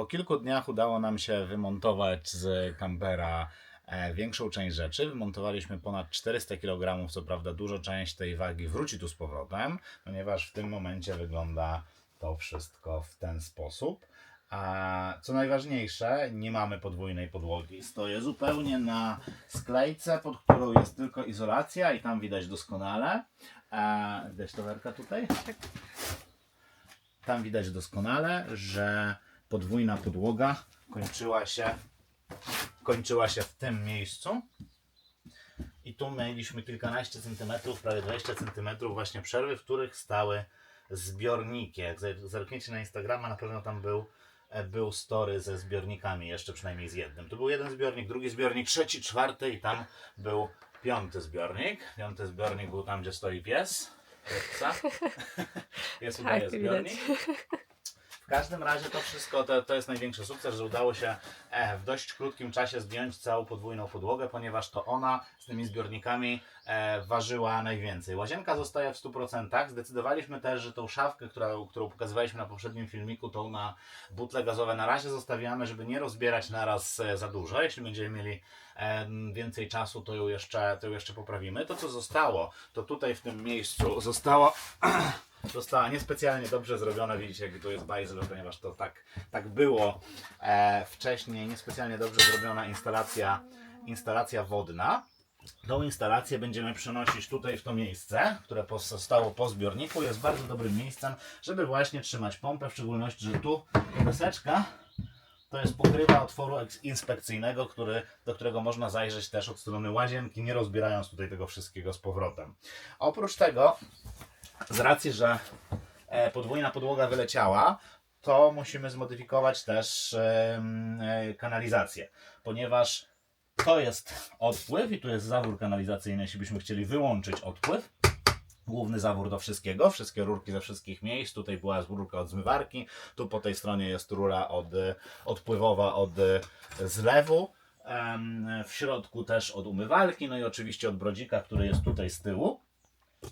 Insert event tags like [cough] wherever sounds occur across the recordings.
Po kilku dniach udało nam się wymontować z kampera e, większą część rzeczy. Wymontowaliśmy ponad 400 kg, co prawda dużo część tej wagi wróci tu z powrotem, ponieważ w tym momencie wygląda to wszystko w ten sposób. A co najważniejsze, nie mamy podwójnej podłogi. Stoję zupełnie na sklejce, pod którą jest tylko izolacja i tam widać doskonale. A, widać to Werka tutaj? Tam widać doskonale, że podwójna podłoga kończyła się, kończyła się w tym miejscu. I tu mieliśmy kilkanaście centymetrów, prawie 20 centymetrów właśnie przerwy, w których stały zbiorniki. Jak zer- zerkniecie na Instagrama, na pewno tam był, był story ze zbiornikami, jeszcze przynajmniej z jednym. Tu był jeden zbiornik, drugi zbiornik, trzeci, czwarty i tam był piąty zbiornik. Piąty zbiornik był tam, gdzie stoi pies. Psa. Jest [laughs] udaje Tak, zbiornik. W każdym razie to wszystko, to, to jest największy sukces, że udało się e, w dość krótkim czasie zdjąć całą podwójną podłogę, ponieważ to ona z tymi zbiornikami e, ważyła najwięcej. Łazienka zostaje w 100%. Zdecydowaliśmy też, że tą szafkę, która, którą pokazywaliśmy na poprzednim filmiku, tą na butle gazowe na razie zostawiamy, żeby nie rozbierać naraz e, za dużo. Jeśli będziemy mieli więcej czasu, to ją, jeszcze, to ją jeszcze poprawimy. To co zostało, to tutaj w tym miejscu zostało [clears throat] została niespecjalnie dobrze zrobiona. Widzicie, jak tu jest bajzel, ponieważ to tak, tak było e, wcześniej. Niespecjalnie dobrze zrobiona instalacja, instalacja wodna. Tą instalację będziemy przenosić tutaj w to miejsce, które zostało po zbiorniku. Jest bardzo dobrym miejscem, żeby właśnie trzymać pompę, w szczególności, że tu deseczka to jest pokrywa otworu inspekcyjnego, który, do którego można zajrzeć też od strony łazienki, nie rozbierając tutaj tego wszystkiego z powrotem. Oprócz tego z racji, że e, podwójna podłoga wyleciała, to musimy zmodyfikować też e, kanalizację, ponieważ to jest odpływ i tu jest zawór kanalizacyjny, jeśli byśmy chcieli wyłączyć odpływ. Główny zawór do wszystkiego, wszystkie rurki ze wszystkich miejsc. Tutaj była rurka od zmywarki, tu po tej stronie jest rura od, e, odpływowa od e, zlewu. W środku też od umywalki, no i oczywiście od brodzika, który jest tutaj z tyłu.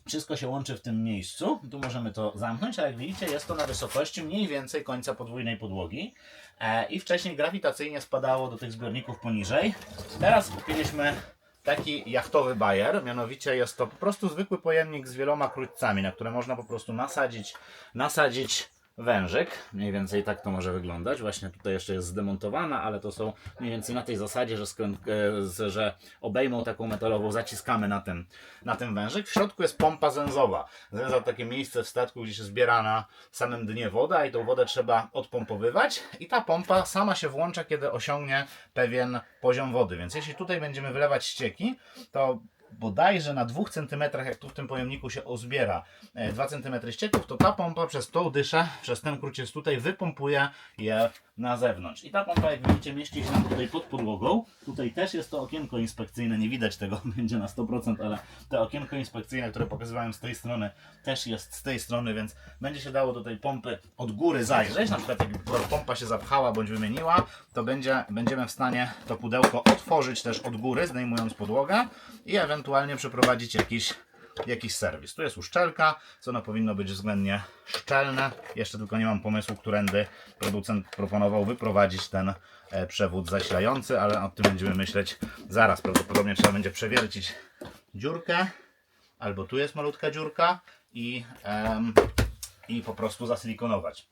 Wszystko się łączy w tym miejscu. Tu możemy to zamknąć, a jak widzicie, jest to na wysokości mniej więcej końca podwójnej podłogi. E, I wcześniej grawitacyjnie spadało do tych zbiorników poniżej. Teraz kupiliśmy taki jachtowy bajer, mianowicie jest to po prostu zwykły pojemnik z wieloma krótcami, na które można po prostu nasadzić, nasadzić wężyk. Mniej więcej tak to może wyglądać. Właśnie tutaj jeszcze jest zdemontowana, ale to są mniej więcej na tej zasadzie, że, skrę... e, że obejmą taką metalową, zaciskamy na tym, na tym wężyk. W środku jest pompa zęzowa. Zęza takie miejsce w statku, gdzie się zbiera na samym dnie woda i tą wodę trzeba odpompowywać i ta pompa sama się włącza, kiedy osiągnie pewien poziom wody. Więc jeśli tutaj będziemy wylewać ścieki, to bodajże na 2 cm, jak tu w tym pojemniku się uzbiera 2 cm ścieków, to ta pompa przez tą dyszę, przez ten kruciec tutaj wypompuje je na zewnątrz. I ta pompa, jak widzicie, mieści się nam tutaj pod podłogą. Tutaj też jest to okienko inspekcyjne, nie widać tego, [laughs] będzie na 100%, ale to okienko inspekcyjne, które pokazywałem z tej strony, też jest z tej strony, więc będzie się dało do tej pompy od góry zajrzeć. Na przykład jak pompa się zapchała bądź wymieniła, to będzie, będziemy w stanie to pudełko otworzyć też od góry, zdejmując podłogę i ewentualnie przeprowadzić jakiś jakiś serwis. Tu jest uszczelka, co ono powinno być względnie szczelne. Jeszcze tylko nie mam pomysłu, którędy producent proponował wyprowadzić ten e, przewód zasilający, ale o tym będziemy myśleć zaraz. Prawdopodobnie trzeba będzie przewiercić dziurkę, albo tu jest malutka dziurka i, em, i po prostu zasilikonować.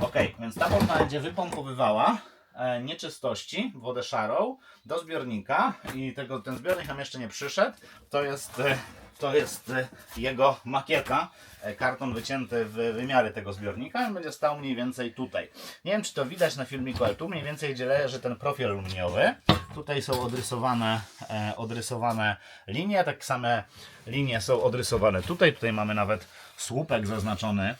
Ok, więc ta pompa będzie wypompowywała e, nieczystości, wodę szarą do zbiornika i tego, ten zbiornik nam jeszcze nie przyszedł. To jest, e, to jest e, jego makieta, e, karton wycięty w wymiary tego zbiornika. On będzie stał mniej więcej tutaj. Nie wiem, czy to widać na filmiku, ale tu mniej więcej gdzie leży ten profil aluminiowy. Tutaj są odrysowane, e, odrysowane linie, tak same linie są odrysowane tutaj. Tutaj mamy nawet słupek zaznaczony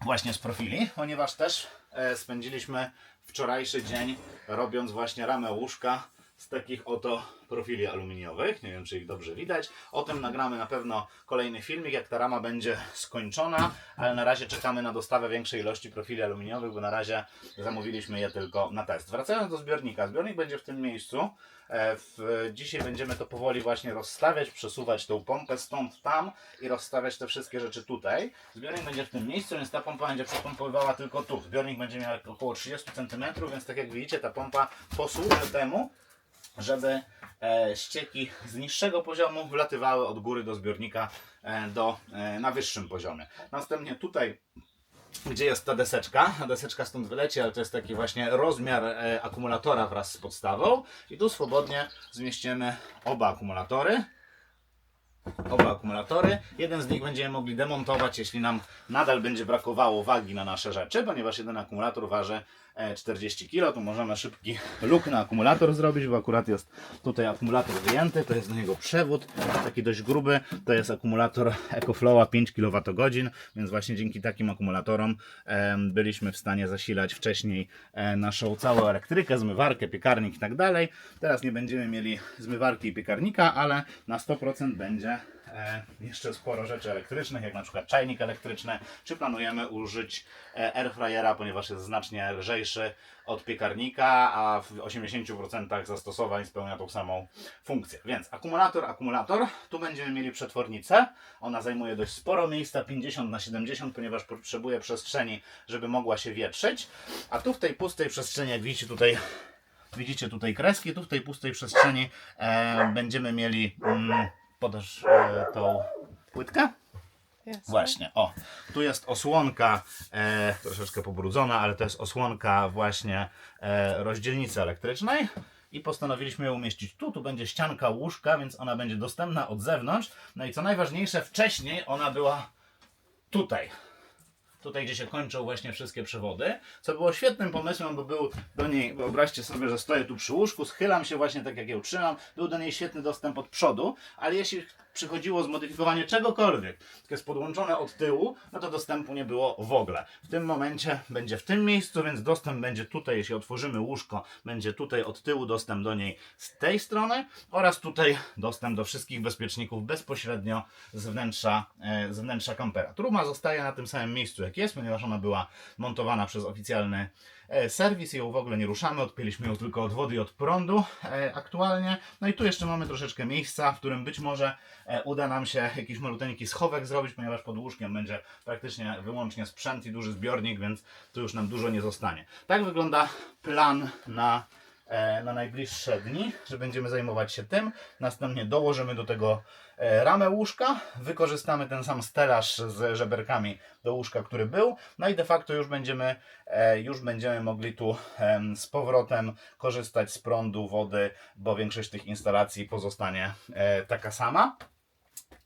właśnie z profili, ponieważ też spędziliśmy wczorajszy dzień robiąc właśnie ramę łóżka z takich oto profili aluminiowych. Nie wiem, czy ich dobrze widać. O tym nagramy na pewno kolejny filmik, jak ta rama będzie skończona, ale na razie czekamy na dostawę większej ilości profili aluminiowych, bo na razie zamówiliśmy je tylko na test. Wracając do zbiornika. Zbiornik będzie w tym miejscu. E, W, dzisiaj będziemy to powoli właśnie rozstawiać, przesuwać tą pompę stąd tam i rozstawiać te wszystkie rzeczy tutaj. Zbiornik będzie w tym miejscu, więc ta pompa będzie przepompowywała tylko tu. Zbiornik będzie miał około 30 cm, więc tak jak widzicie, ta pompa posłuży temu, żeby e, ścieki z niższego poziomu wlatywały od góry do zbiornika e, do, e, na wyższym poziomie. Następnie tutaj gdzie jest ta deseczka. Deseczka stąd wyleci, ale to jest taki właśnie rozmiar akumulatora wraz z podstawą. I tu swobodnie zmieścimy oba akumulatory. Oba akumulatory. Jeden z nich będziemy mogli demontować, jeśli nam nadal będzie brakowało wagi na nasze rzeczy, ponieważ jeden akumulator waży 40 kg. Tu możemy szybki luk na akumulator zrobić, bo akurat jest tutaj akumulator wyjęty. To jest do niego przewód, taki dość gruby. To jest akumulator EcoFlowa 5 kWh, więc właśnie dzięki takim akumulatorom byliśmy w stanie zasilać wcześniej e, naszą całą elektrykę, zmywarkę, piekarnik i tak dalej. Teraz nie będziemy mieli zmywarki i piekarnika, ale na 100% będzie jeszcze sporo rzeczy elektrycznych, jak na przykład czajnik elektryczny, czy planujemy użyć e, airfryera, ponieważ jest znacznie lżejszy od piekarnika, a w 80% zastosowań spełnia tą samą funkcję. Więc akumulator, akumulator, tu będziemy mieli przetwornicę, ona zajmuje dość sporo miejsca, 50 na 70, ponieważ potrzebuje przestrzeni, żeby mogła się wietrzyć, a tu w tej pustej przestrzeni, jak widzicie tutaj Widzicie tutaj kreski, tu w tej pustej przestrzeni e, będziemy mieli mm, podasz e, tą płytkę? Właśnie, o, tu jest osłonka e, troszeczkę pobrudzona, ale to jest osłonka właśnie e, rozdzielnicy elektrycznej i postanowiliśmy ją umieścić tu, tu będzie ścianka łóżka, więc ona będzie dostępna od zewnątrz. No i co najważniejsze, wcześniej ona była tutaj. Tutaj, gdzie się kończą właśnie wszystkie przewody, co było świetnym pomysłem, bo był do niej, wyobraźcie sobie, że stoję tu przy łóżku, schylam się właśnie tak jak ją trzymam, był do niej świetny dostęp od przodu, ale jeśli przychodziło zmodyfikowanie czegokolwiek, tylko jest podłączone od tyłu, no to dostępu nie było w ogóle. W tym momencie będzie w tym miejscu, więc dostęp będzie tutaj, jeśli otworzymy łóżko, będzie tutaj od tyłu dostęp do niej z tej strony oraz tutaj dostęp do wszystkich bezpieczników bezpośrednio z wnętrza, e, z wnętrza kampera. Truma zostaje na tym samym miejscu jak jest, ponieważ ona była montowana przez oficjalny serwis i ją w ogóle nie ruszamy, odpięliśmy ją tylko od wody i od prądu e, aktualnie. No i tu jeszcze mamy troszeczkę miejsca, w którym być może e, uda nam się jakiś maluteńki schowek zrobić, ponieważ pod łóżkiem będzie praktycznie wyłącznie sprzęt i duży zbiornik, więc tu już nam dużo nie zostanie. Tak wygląda plan na e, na najbliższe dni, że będziemy zajmować się tym. Następnie dołożymy do tego e, ramę łóżka, wykorzystamy ten sam stelaż z żeberkami do łóżka, który był, no i de facto już będziemy, e, już będziemy mogli tu z powrotem korzystać z prądu, wody, bo większość tych instalacji pozostanie e, taka sama.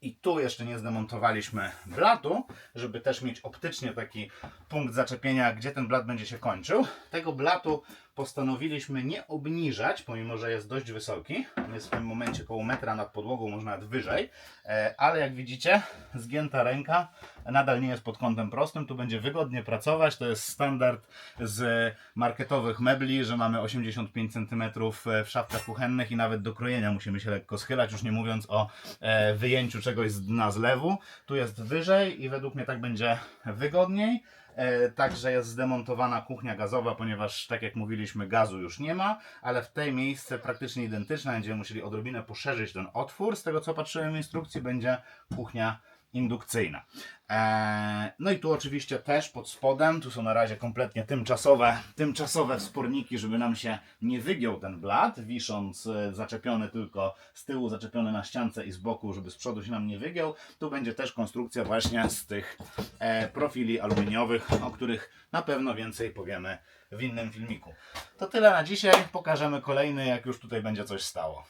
I tu jeszcze nie zdemontowaliśmy blatu, żeby też mieć optycznie taki punkt zaczepienia, gdzie ten blat będzie się kończył. Tego blatu postanowiliśmy nie obniżać, pomimo że jest dość wysoki. Jest w tym momencie koło metra nad podłogą, może nawet wyżej. E, Ale jak widzicie, zgięta ręka nadal nie jest pod kątem prostym. Tu będzie wygodnie pracować. To jest standard z marketowych mebli, że mamy 85 cm w szafkach kuchennych i nawet do krojenia musimy się lekko schylać, już nie mówiąc o e, wyjęciu czegoś z dna zlewu. Tu jest wyżej i według mnie tak będzie wygodniej. E, Także jest zdemontowana kuchnia gazowa, ponieważ tak jak mówiliśmy, gazu już nie ma, ale w tej miejsce praktycznie identyczne. Będziemy musieli odrobinę poszerzyć ten otwór. Z tego co patrzyłem w instrukcji, będzie kuchnia indukcyjna. Eee, no i tu oczywiście też pod spodem, tu są na razie kompletnie tymczasowe, tymczasowe wsporniki, żeby nam się nie wygiął ten blat, wisząc e, zaczepiony tylko z tyłu, zaczepiony na ściance i z boku, żeby z przodu się nam nie wygiął. Tu będzie też konstrukcja właśnie z tych e, profili aluminiowych, o których na pewno więcej powiemy w innym filmiku. To tyle na dzisiaj, pokażemy kolejny, jak już tutaj będzie coś stało.